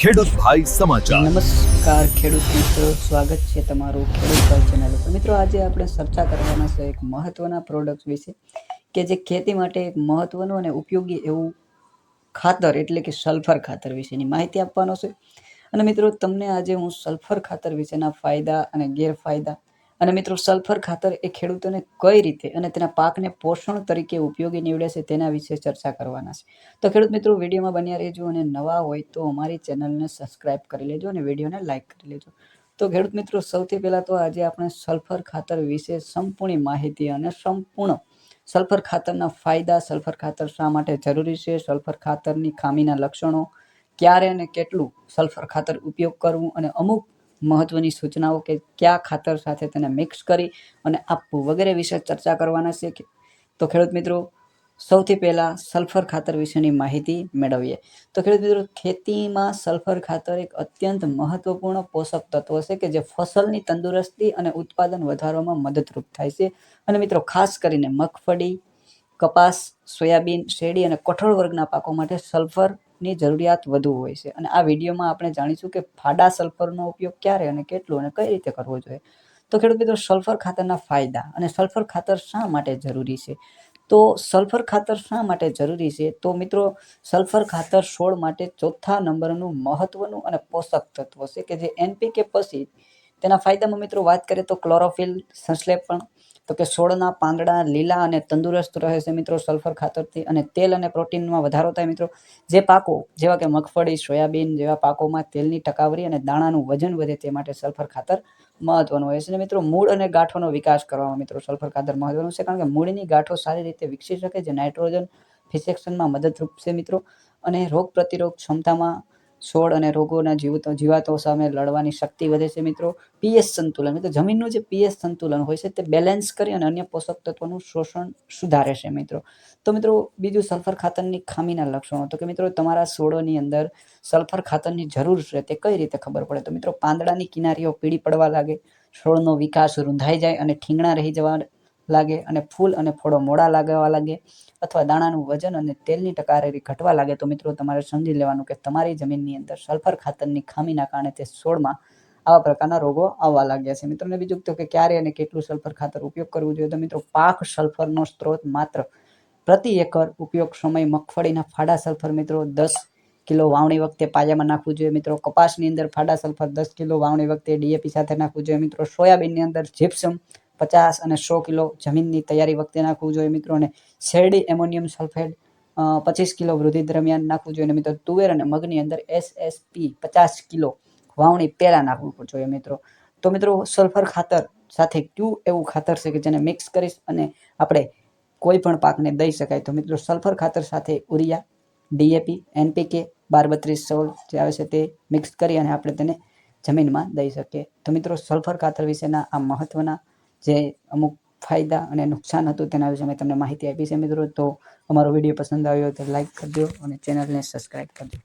ખેડૂત ભાઈ સમાચાર. નમસ્કાર, ખેડૂત મિત્રો. સ્વાગત છે તમારું ખેડૂત ભાઈ ચેનલ પર મિત્રો, આજે આપણે ચર્ચા કરવાના છે એક મહત્વના પ્રોડક્ટ વિશે કે જે ખેતી માટે એક મહત્વનું અને ઉપયોગી એવું ખાતર, એટલે કે સલ્ફર ખાતર વિશેની માહિતી આપવાનો છે. અને મિત્રો, તમને આજે હું સલ્ફર ખાતર વિશેના ફાયદા અને ગેરફાયદા અને મિત્રો સલ્ફર ખાતર એ ખેડૂતોને કઈ રીતે અને તેના પાકને પોષણ તરીકે ઉપયોગી નીવડે છે તેના વિશે ચર્ચા કરવાના છે. તો ખેડૂત મિત્રો, વિડીયોમાં બન્યા રહેજો અને નવા હોય તો અમારી ચેનલને સબસ્ક્રાઇબ કરી લેજો અને વિડીયોને લાઇક કરી લેજો. તો ખેડૂત મિત્રો, સૌથી પહેલાં તો આજે આપણે સલ્ફર ખાતર વિશે સંપૂર્ણ માહિતી અને સંપૂર્ણ સલ્ફર ખાતરના ફાયદા, સલ્ફર ખાતર શા માટે જરૂરી છે, સલ્ફર ખાતરની ખામીના લક્ષણો, ક્યારે અને કેટલું સલ્ફર ખાતર ઉપયોગ કરવું અને અમુક મહત્વની સૂચનાઓ કે કયા ખાતર સાથે તેને મિક્સ કરી અને આપવું વગેરે વિશે ચર્ચા કરવાના છે તો ખેડૂત મિત્રો, સૌથી પહેલાં સલ્ફર ખાતર વિશેની માહિતી મેળવીએ. તો ખેડૂત મિત્રો, ખેતીમાં સલ્ફર ખાતર એક અત્યંત મહત્વપૂર્ણ પોષક તત્વ છે કે જે ફસલની તંદુરસ્તી અને ઉત્પાદન વધારવામાં મદદરૂપ થાય છે. અને મિત્રો, ખાસ કરીને મગફળી, કપાસ, સોયાબીન, શેરડી અને કઠોળ વર્ગના પાકો માટે સલ્ફરની જરૂરિયાત વધુ હોય છે. અને આ વિડીયોમાં આપણે જાણીશું કે ફાડા સલ્ફરનો ઉપયોગ ક્યારે અને કેટલું અને કઈ રીતે કરવો જોઈએ. તો ખેડૂત મિત્રો, સલ્ફર ખાતરના ફાયદા અને સલ્ફર ખાતર શા માટે જરૂરી છે? તો સલ્ફર ખાતર શા માટે જરૂરી છે? તો મિત્રો, સલ્ફર ખાતર છોડ માટે ચોથા નંબરનું મહત્વનું અને પોષક તત્વ છે કે જે એનપીકે પછી તેના ફાયદામાં મિત્રો વાત કરીએ તો ક્લોરોફિલ સંશ્લેષણ તો કે છોડના પાંદડા લીલા અને તંદુરસ્ત રહે છે મિત્રો સલ્ફર ખાતરથી અને તેલ અને પ્રોટીનમાં વધારો થાય મિત્રો. જે પાકો, જેવા કે મગફળી, સોયાબીન જેવા પાકોમાં તેલની ટકાવરી અને દાણાનું વજન વધે તે માટે સલ્ફર ખાતર મહત્વનું હોય છે. મિત્રો મૂળ અને ગાંઠોનો વિકાસ કરવામાં મિત્રો સલ્ફર ખાતર મહત્વનું છે, કારણ કે મૂળની ગાંઠો સારી રીતે વિકસી શકે જે નાઇટ્રોજન ફિસેક્શનમાં મદદરૂપ છે મિત્રો. અને રોગ પ્રતિરોધ ક્ષમતામાં છોડ અને રોગોના જીવતો, જીવાતો સામે લડવાની શક્તિ વધે છે મિત્રો. પીએસ સંતુલન, મિત્રો, જમીનનું જે પીએસ સંતુલન હોય છે તે બેલેન્સ કરી અને અન્ય પોષક તત્વોનું શોષણ સુધારે છે મિત્રો. તો મિત્રો, બીજું સલ્ફર ખાતરની ખામીના લક્ષણો. તો કે મિત્રો, તમારા છોડોની અંદર સલ્ફર ખાતરની જરૂર છે તે કઈ રીતે ખબર પડે? તો મિત્રો, પાંદડાની કિનારીઓ પીળી પડવા લાગે, છોડનો વિકાસ રૂંધાઈ જાય અને ઠીંગણા રહી જવા લાગે અને ફૂલ અને ફળો મોડા લાગવા લાગે અથવા દાણાનું વજન અને તેલની ટકારેરી ઘટવા લાગે, તો મિત્રો તમારે સમજી લેવાનું કે તમારી જમીનની અંદર સલ્ફર ખાતરની ખામીના કારણે તે છોડમાં આવા પ્રકારના રોગો આવવા લાગ્યા છે. મિત્રોને બીજું તો કે ક્યારે અને કેટલું સલ્ફર ખાતર ઉપયોગ કરવું જોઈએ? તો મિત્રો પાક સલ્ફરનો સ્ત્રોત માત્ર પ્રતિ એકર ઉપયોગ સમય મગફળીના ફાડા સલ્ફર મિત્રો દસ કિલો વાવણી વખતે પાયામાં નાખવું જોઈએ. મિત્રો કપાસની અંદર ફાડા સલ્ફર દસ કિલો વાવણી વખતે ડીએપી સાથે નાખવું જોઈએ. મિત્રો સોયાબીનની અંદર જીપ્સમ પચાસ અને સો કિલો જમીનની તૈયારી વખતે નાખવું જોઈએ મિત્રો અને શેરડી એમોનિયમ સલ્ફેટ પચીસ કિલો વૃદ્ધિ દરમિયાન નાખવું જોઈએ મિત્રો તુવેર અને મગની અંદર એસએસપી પચાસ કિલો વાવણી પહેલાં નાખવું જોઈએ મિત્રો. તો મિત્રો સલ્ફર ખાતર સાથે કયું એવું ખાતર છે કે જેને મિક્સ કરીશ અને આપણે કોઈ પણ પાકને દઈ શકાય? તો મિત્રો સલ્ફર ખાતર સાથે ઉરિયા ડીએપી એનપીકે બાર બત્રીસ સોળ જે આવે છે તે મિક્સ કરી અને આપણે તેને જમીનમાં દઈ શકીએ. તો મિત્રો સલ્ફર ખાતર વિશેના આ મહત્ત્વના જે અમુક ફાયદા અને નુકસાન હતું તેના વિશે મેં તમને માહિતી આપી છે મિત્રો. તો અમારો વીડિયો પસંદ આવ્યો તો લાઈક કરજો અને ચેનલને સબસ્ક્રાઈબ કરજો.